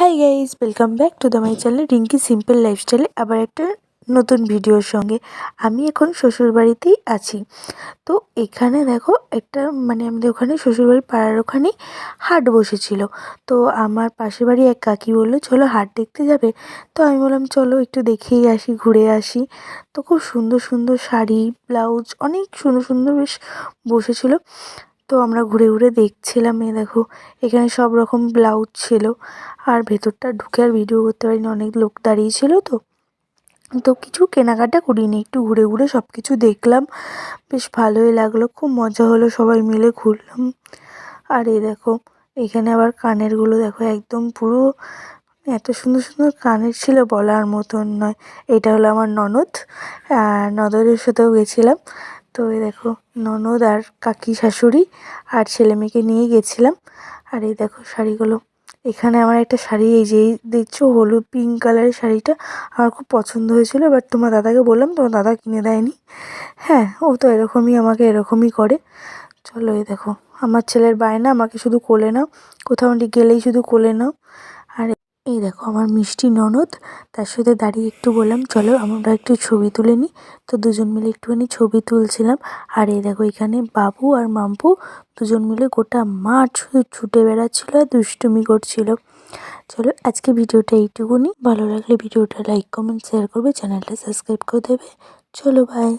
Hi guys welcome back to the my channel Rinki simple লাইফস্টাইলে আবার একটা নতুন ভিডিওর সঙ্গে। আমি এখন শ্বশুরবাড়িতেই আছি। তো এখানে দেখো একটা মানে আমাদের ওখানে শ্বশুরবাড়ির পাড়ার ওখানেই হাট বসেছিল। তো আমার পাশের বাড়ি এক কাকি বলল, চলো হাট দেখতে যাবে? তো আমি বললাম, চলো একটু দেখেই আসি, ঘুরে আসি। তো খুব সুন্দর সুন্দর শাড়ি, ব্লাউজ অনেক সুন্দর সুন্দর বেশ বসেছিল। তো আমরা ঘুরে ঘুরে দেখছিলাম এই দেখো, এখানে সব রকম ব্লাউজ ছিল। আর ভেতরটা ঢুকে আর ভিডিও করতে পারিনি, অনেক লোক দাঁড়িয়ে ছিল তো। তো কিছু কেনাকাটা করিনি, একটু ঘুরে ঘুরে সব কিছু দেখলাম। বেশ ভালোই লাগল, খুব মজা হলো, সবাই মিলে ঘুরলাম। আর এই দেখো, এখানে আবার কানেরগুলো দেখো, একদম পুরো এত সুন্দর সুন্দর কানের ছিল বলার মতন নয়। এটা হলো আমার ননদ ননদের সাথেও গেছিলাম। তো এই দেখো ননদ আর কাকি শাশুড়ি আর ছেলে মেয়েকে নিয়ে গেছিলাম। আর এই দেখো শাড়িগুলো। এখানে আমার একটা শাড়ি, এই যে দেখছ হলুদ পিঙ্ক কালারের শাড়িটা। আমার খুব পছন্দ হয়েছিল বাট তোমার দাদাকে বললাম, তোমার দাদা কিনে দেয়নি। হ্যাঁ ও তো এরকমই, আমাকে এরকমই করে। চলো এই দেখো, আমার ছেলের বায়না, আমাকে শুধু কোলে নাও। কোথাও গেলেই শুধু কোলে নাও। এই দেখো আমার মিষ্টি ননদ, তার সাথে দাঁড়িয়ে একটু বললাম, চলো আমরা একটু ছবি তুলে নিই। তো দুজন মিলে একটুখানি ছবি তুলছিলাম। আর এই দেখো এখানে বাবু আর মাম্পু দুজন মিলে গোটা মাঠ শুধু ছুটে বেড়াচ্ছিল আর দুষ্টুমি করছিল। চলো আজকে ভিডিওটা এইটুকুনি। ভালো লাগলে ভিডিওটা লাইক, কমেন্ট, শেয়ার করবে, চ্যানেলটা সাবস্ক্রাইব করে দেবে। চলো বাই